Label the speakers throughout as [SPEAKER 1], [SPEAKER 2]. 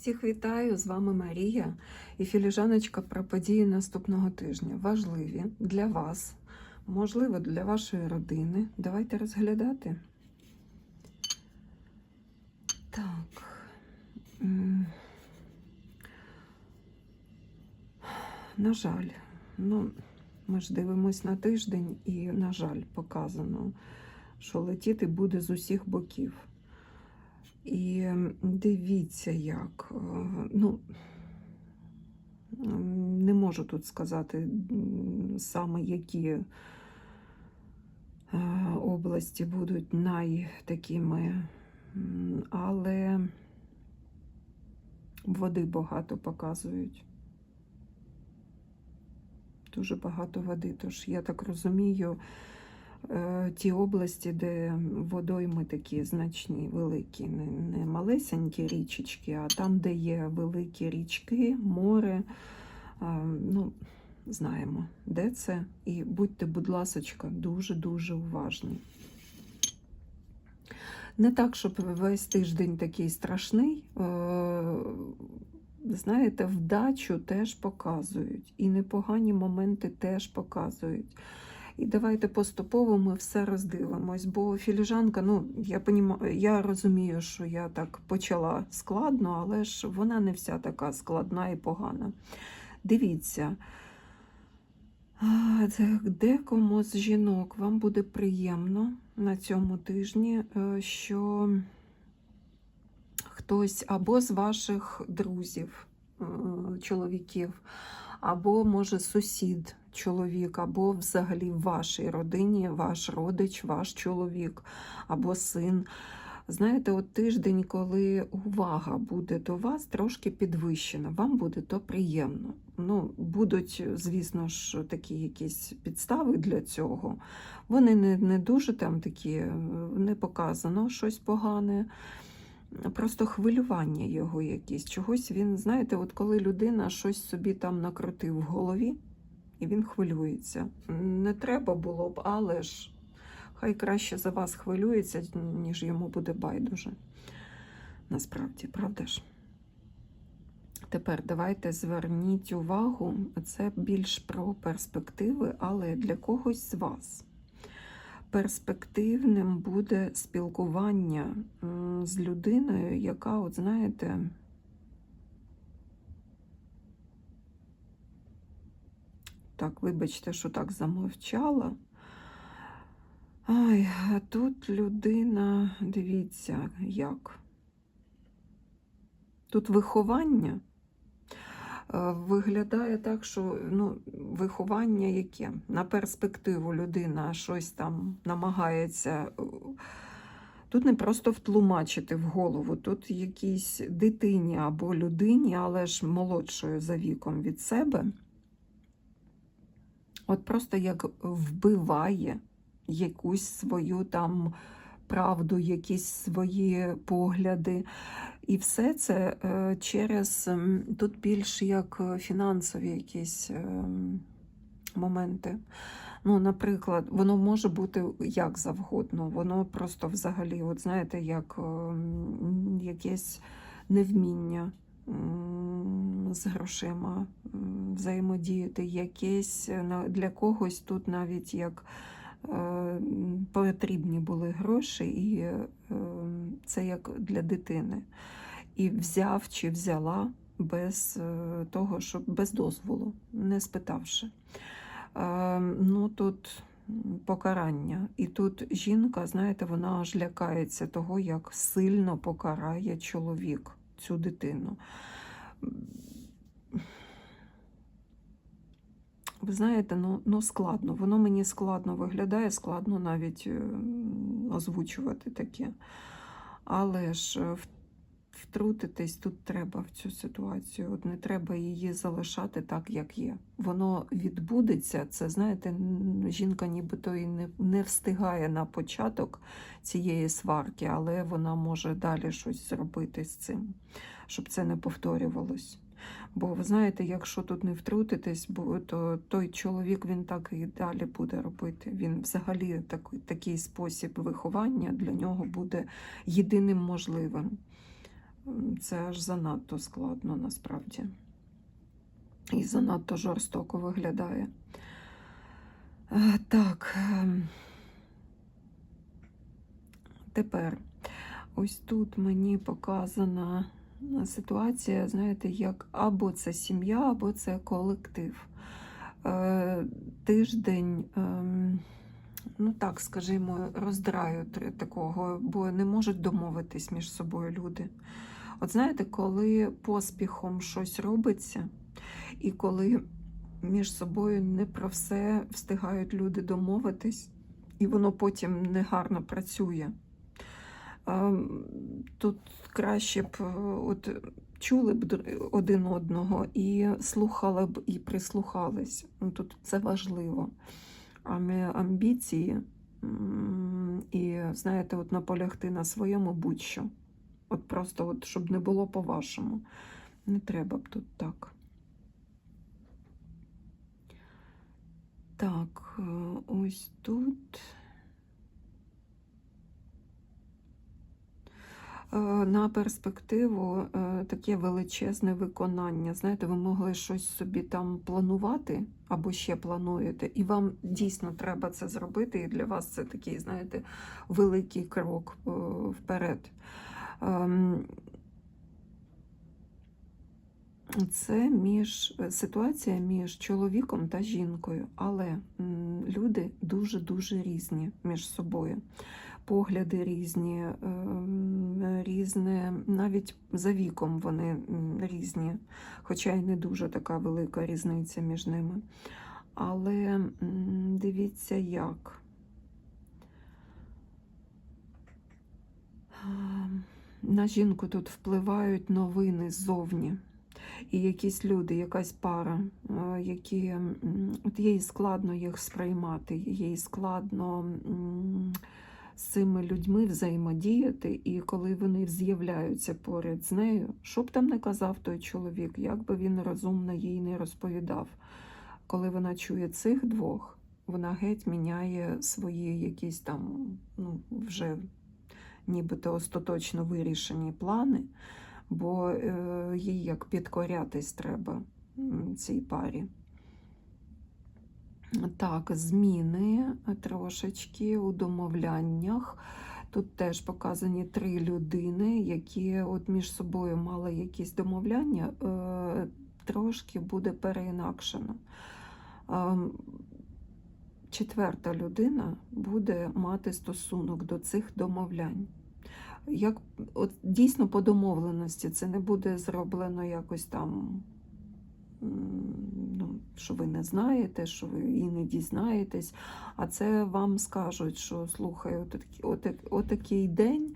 [SPEAKER 1] Всіх вітаю! З вами Марія і філіжаночка про події наступного тижня. Важливі для вас, можливо, для вашої родини. Давайте розглядати. Так. На жаль, ну, ми ж дивимось на тиждень, і, на жаль, показано, що летіти буде з усіх боків. І дивіться, як. е, Ну, не можу тут сказати саме які е, області будуть найтакими, але води багато показують. Дуже багато води. Тож я так розумію, ті області, де водойми такі значні, великі, не, не малесенькі річечки, а там, де є великі річки, море, е, ну, знаємо, де це. І будьте, будь ласочка, дуже-дуже уважні. Не так, щоб весь тиждень такий страшний. е, Знаєте, вдачу теж показують, і непогані моменти теж показують. І давайте поступово ми все роздивимось, бо філіжанка, ну, я понімаю, я розумію, що я так почала складно, але ж вона не вся така складна і погана. Дивіться, декому з жінок? Вам буде приємно на цьому тижні, е, що хтось або з ваших друзів, е, чоловіків, або, може, сусід, чоловік, або взагалі в вашій родині, ваш родич, ваш чоловік, або син. Знаєте, от тиждень, коли увага буде до вас трошки підвищена, вам буде то приємно. Ну, будуть, звісно ж, такі якісь підстави для цього. Вони не, не дуже там такі, е, не показано щось погане. Просто хвилювання його якісь. Чогось він, знаєте, от коли людина щось собі там накрутив в голові, і він хвилюється. Не треба було б, але ж хай краще за вас хвилюється, ніж йому буде байдуже. Насправді, правда ж? Тепер давайте зверніть увагу, це більш про перспективи, але для когось з вас. Перспективним буде спілкування з людиною, яка, от знаєте, так, вибачте, що так замовчала. Ай, а тут людина, дивіться, як. Тут виховання виглядає так, що ну, виховання яке? На перспективу людина щось там намагається. е, Тут не просто втлумачити в голову, тут якійсь дитині або людині, але ж молодшою за віком від себе. От просто як вбиває якусь свою там правду, якісь свої погляди. І все це е, через тут більш як е, фінансові якісь е, моменти. Ну, наприклад, воно може бути як завгодно, воно просто взагалі, от знаєте, як якесь невміння з грошима взаємодіяти, якесь для когось тут навіть як потрібні були гроші, і е, це як для дитини. І взяв чи взяла без е, того, щоб без дозволу, не спитавши. Е, Ну тут покарання. І тут жінка, знаєте, вона аж лякається того, як сильно покарає чоловік цю дитину. Ви знаєте, ну, ну складно. Воно мені складно виглядає, складно навіть е, озвучувати таке. Але ж е, втрутитись тут треба в цю ситуацію. От не треба її залишати так, як є. Воно відбудеться. Це знаєте, жінка нібито і не, не встигає на початок цієї сварки, але вона може далі щось зробити з цим, щоб це не повторювалось. Бо ви знаєте, якщо тут не втрутитись, то той чоловік він так і далі буде робити. Він взагалі так, такий спосіб виховання для нього буде єдиним можливим. Це аж занадто складно насправді. І занадто жорстоко виглядає. Е, Так. ем, Тепер ось тут мені показана ситуація, знаєте, як або це сім'я, або це колектив. Е, Тиждень, ем, ну так скажімо, роздраю такого, бо не можуть домовитись між собою люди. От знаєте, коли поспіхом щось робиться, і коли між собою не про все встигають люди домовитись, і воно потім негарно працює. Тут краще б е, от, чули б один одного і слухали б і прислухались. Ну, Тут це важливо. А ми амбіції і, знаєте, от наполягти на своєму будь-що. От просто, от, щоб не було по-вашому. Не треба б тут так. Так, е, ось тут. На перспективу е, таке величезне виконання. Знаєте, ви могли щось собі там планувати або ще плануєте, і вам дійсно треба це зробити, і для вас це такий, знаєте, великий крок е, вперед. Ем, Це між ситуація між чоловіком та жінкою, але люди дуже-дуже різні між собою. Погляди різні, ем, різне, навіть за віком вони різні, хоча й не дуже така велика різниця між ними. Але дивіться як. Ем, На жінку тут впливають новини ззовні. І якісь люди, якась пара, е, які от їй складно їх сприймати, їй складно з цими людьми взаємодіяти, і коли вони з'являються поряд з нею, що б там не казав той чоловік, як би він розумно їй не розповідав, коли вона чує цих двох, вона геть міняє свої якісь там, ну, вже нібито остаточно вирішені плани бо е, їй як підкорятись треба цій парі. Так, зміни трошечки у домовляннях. Тут теж показані три людини, які от між собою мали якісь домовляння, е, трошки буде переінакшено. Ем, Четверта людина буде мати стосунок до цих домовлянь як от дійсно по домовленості це не буде зроблено якось там, ну, що ви не знаєте, що ви і не дізнаєтесь, а це вам скажуть, що слухай, отакий, отак, отакий день,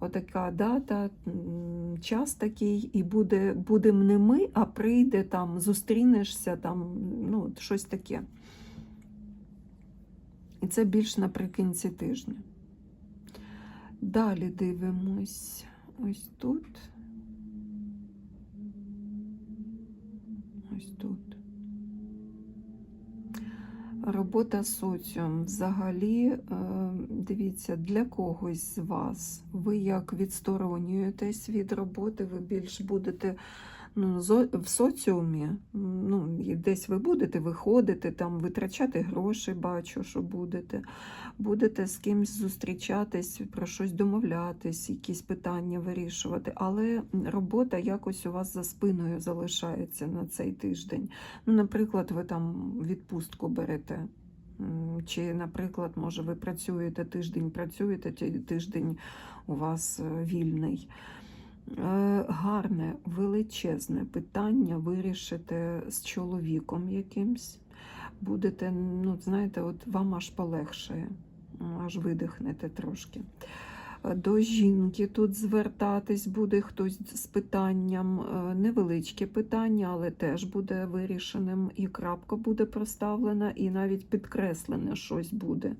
[SPEAKER 1] отака дата, час такий, і буде, будем не ми, а прийде там, зустрінешся там, ну, щось таке. І це більш наприкінці тижня. Далі дивимось ось тут. Ось тут. Робота соціум. Взагалі, е, дивіться, для когось з вас ви як відсторонюєтесь від роботи, ви більш будете ну, в соціумі, ну, десь ви будете виходити, там, витрачати гроші, бачу, що будете. Будете з кимось зустрічатись, про щось домовлятись, якісь питання вирішувати, але робота якось у вас за спиною залишається на цей тиждень. Ну, наприклад, ви там відпустку берете. Чи, наприклад, може, ви працюєте тиждень, працюєте, тиждень у вас е, вільний. Е, Гарне, величезне питання вирішите з чоловіком якимсь. Будете, ну, знаєте, от вам аж полегшає, аж видихнете трошки. Е, До жінки тут звертатись буде хтось з питанням, е, невеличке питання, але теж буде вирішеним, і крапка буде проставлена, і навіть підкреслене щось буде.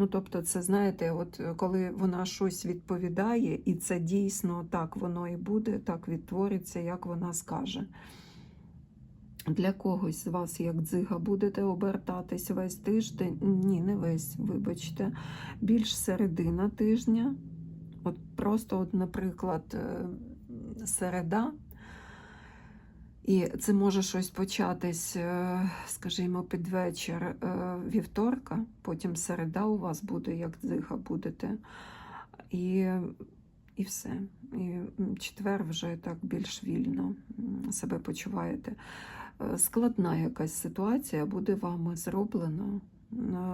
[SPEAKER 1] Ну, тобто, це знаєте, от е, коли вона щось відповідає, і це дійсно так воно і буде, так відтвориться, як вона скаже. Для когось з вас, як дзига, будете обертатись весь тиждень. Ні, не весь, вибачте, більш середина тижня. От просто, от, наприклад, е, середа. І це може щось початись, е, скажімо, під вечір е, вівторка, потім середа у вас буде, як дзига будете. І, і все. І четвер вже так більш вільно себе почуваєте. Е, Складна якась ситуація буде вами зроблена.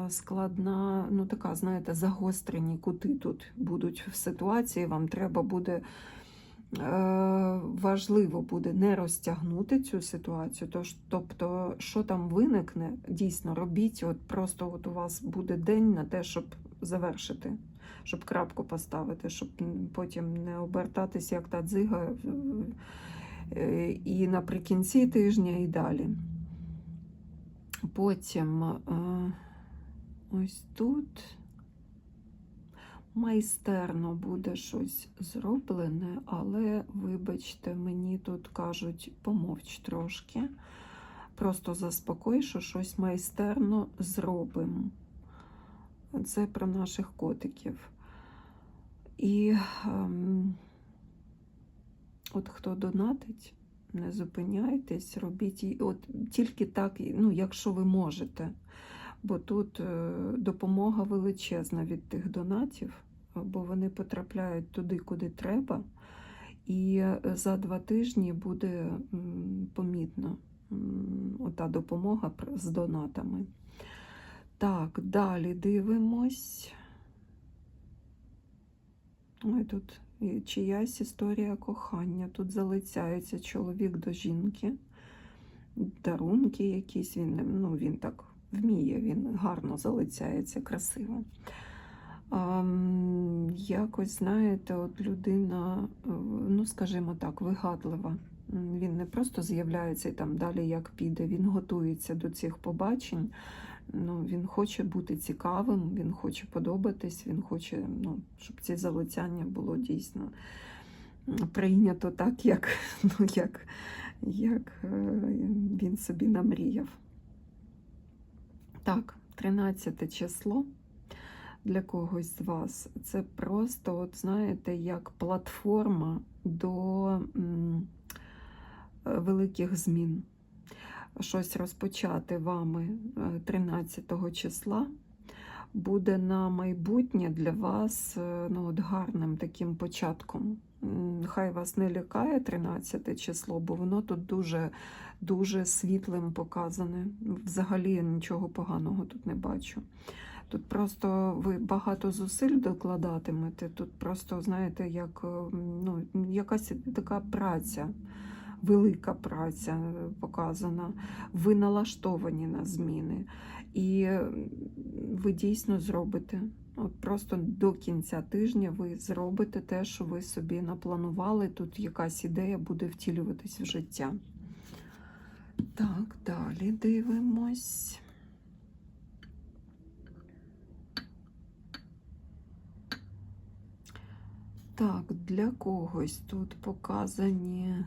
[SPEAKER 1] Складна, ну така, знаєте, загострені кути тут будуть в ситуації. Вам треба буде важливо буде не розтягнути цю ситуацію. Тож, тобто, що там виникне, дійсно робіть. От просто от у вас буде день на те, щоб завершити, щоб крапку поставити, щоб потім не обертатись як та дзига е, і наприкінці тижня, і далі. Потім е, ось тут майстерно буде щось зроблене, але, вибачте, мені тут кажуть, помовч трошки. Просто заспокой, що щось майстерно зробимо. Це про наших котиків. І ем, от хто донатить, не зупиняйтесь, робіть от тільки так, ну, якщо ви можете. Бо тут е, допомога величезна від тих донатів, бо вони потрапляють туди, куди треба. І е, за два тижні буде м, помітно ота допомога з донатами. Так, далі дивимось. Ой, тут чиясь історія кохання. Тут залицяється чоловік до жінки, дарунки якісь. Він, ну, він так вміє, він гарно залицяється, красиво. А, якось, знаєте, от людина, е, ну, скажімо так, вигадлива. Він не просто з'являється і там далі як піде, він готується до цих побачень. Ну, він хоче бути цікавим, він хоче подобатись, він хоче, ну, щоб ці залицяння було дійсно прийнято так, як, ну, як, як е, він собі намріяв. Так, 13 число для когось з вас це просто, от знаєте, як платформа до е, великих змін. Щось розпочати вами е, 13 числа буде на майбутнє для вас е, ну, от гарним таким початком. Хай вас не лякає 13 число, бо воно тут дуже, дуже світлим показане. Взагалі нічого поганого тут не бачу. Тут просто ви багато зусиль докладатимете. Тут просто, знаєте, як е, ну, якась така праця, велика праця показана. Ви налаштовані на зміни. І ви дійсно зробите. От просто до кінця тижня ви зробите те, що ви собі напланували. Тут якась ідея буде втілюватись в життя. Так, далі дивимось. Так, для когось тут показані.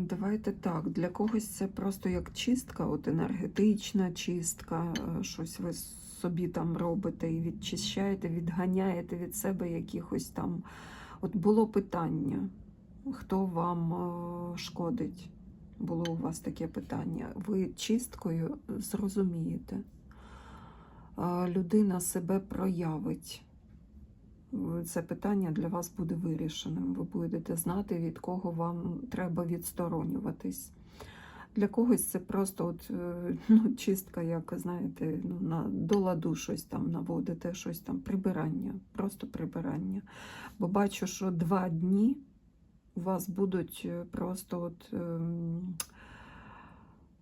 [SPEAKER 1] Давайте так, для когось це просто як чистка, от енергетична чистка, е, щось ви собі там робите і відчищаєте, відганяєте від себе якихось там. От було питання, хто вам е, шкодить? Було у вас таке питання. Ви чисткою зрозумієте. Е, Людина себе проявить. Це питання для вас буде вирішеним. Ви будете знати, від кого вам треба відсторонюватись. Для когось це просто от, е, ну, чистка, як знаєте, ну, на, до ладу щось там наводите, щось там, прибирання, просто прибирання. Бо бачу, що два дні у вас будуть е, просто от, ем,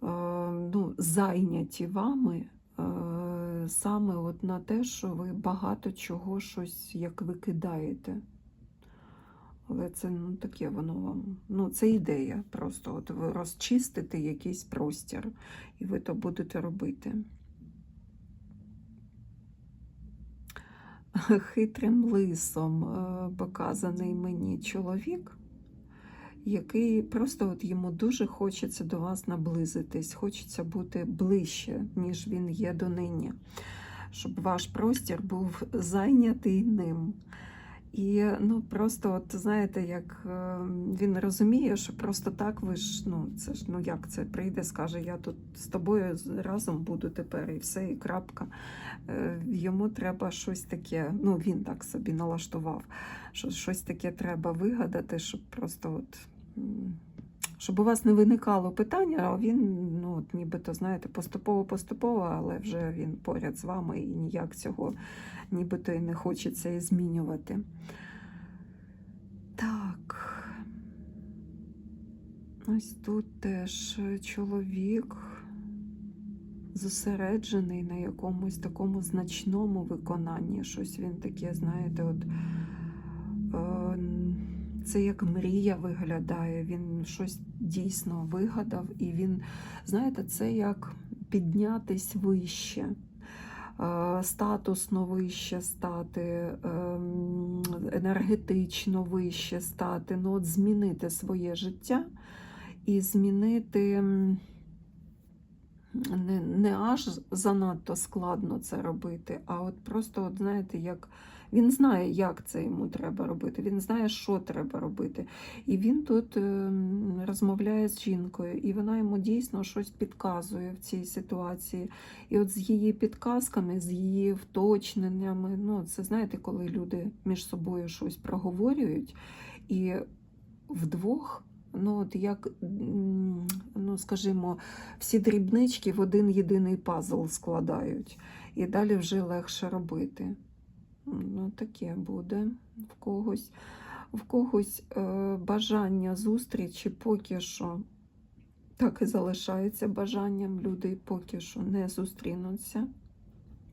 [SPEAKER 1] е, ну, зайняті вами е, саме от на те, що ви багато чого щось як викидаєте. Але це ну, таке воно вам. Ну, це ідея. Просто от ви розчистите якийсь простір, і ви то будете робити. Хитрим лисом е, показаний мені чоловік, який просто от йому дуже хочеться до вас наблизитись, хочеться бути ближче, ніж він є донині. щоб ваш простір був зайнятий ним. І ну просто, от знаєте, як е, він розуміє, що просто так ви ж, ну це ж ну як це прийде, скаже, я тут з тобою разом буду тепер, і все, і крапка. Е, Йому треба щось таке, ну він так собі налаштував, що щось таке треба вигадати, щоб просто от. Щоб у вас не виникало питання, а він, ну, нібито, знаєте, поступово-поступово, але вже він поряд з вами і ніяк цього нібито і не хочеться і змінювати. Так. Ось тут теж чоловік зосереджений на якомусь такому значному виконанні. Щось він таке, знаєте, от е, це як мрія виглядає. Він щось дійсно вигадав, і він, знаєте, це як піднятись вище е, статусно вище стати, ем, енергетично вище стати, ну от змінити своє життя і змінити не, не аж занадто складно це робити, а от просто, от знаєте, як він знає, як це йому треба робити, він знає, що треба робити. І він тут ем, розмовляє з жінкою, і вона йому дійсно щось підказує в цій ситуації. І от з її підказками, з її вточненнями, ну це знаєте, коли люди між собою щось проговорюють, і вдвох, ну от як, ну скажімо, всі дрібнички в один єдиний пазл складають, і далі вже легше робити. Ну, таке буде в когось. В когось е, бажання зустрічі поки що так і залишається бажанням. Люди поки що не зустрінуться.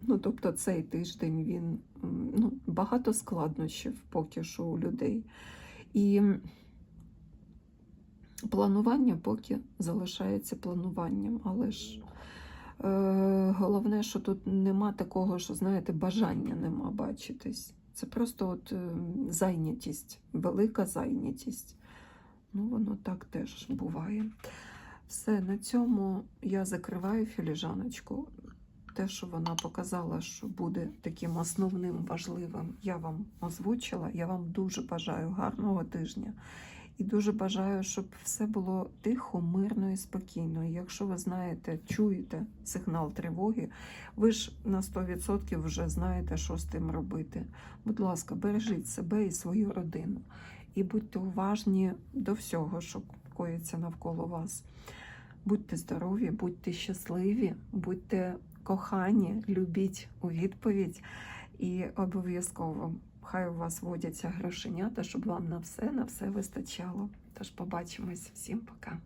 [SPEAKER 1] Ну, тобто цей тиждень він ну, багато складнощів поки що у людей. І планування поки залишається плануванням, але ж головне, що тут нема такого, що, знаєте, бажання нема бачитись. Це просто от е, зайнятість, велика зайнятість. Ну, воно так теж буває. Все, на цьому я закриваю філіжаночку. Те, що вона показала, що буде таким основним важливим, я вам озвучила. Я вам дуже бажаю гарного тижня і дуже бажаю, щоб все було тихо, мирно і спокійно. І якщо ви знаєте, чуєте сигнал тривоги, ви ж на 100% вже знаєте, що з тим робити. Будь ласка, бережіть себе і свою родину. І будьте уважні до всього, що коїться навколо вас. Будьте здорові, будьте щасливі, будьте кохані, любіть у відповідь і обов'язково хай у вас водяться грошенята, щоб вам на все, на все вистачало. Тож побачимось. Всім пока.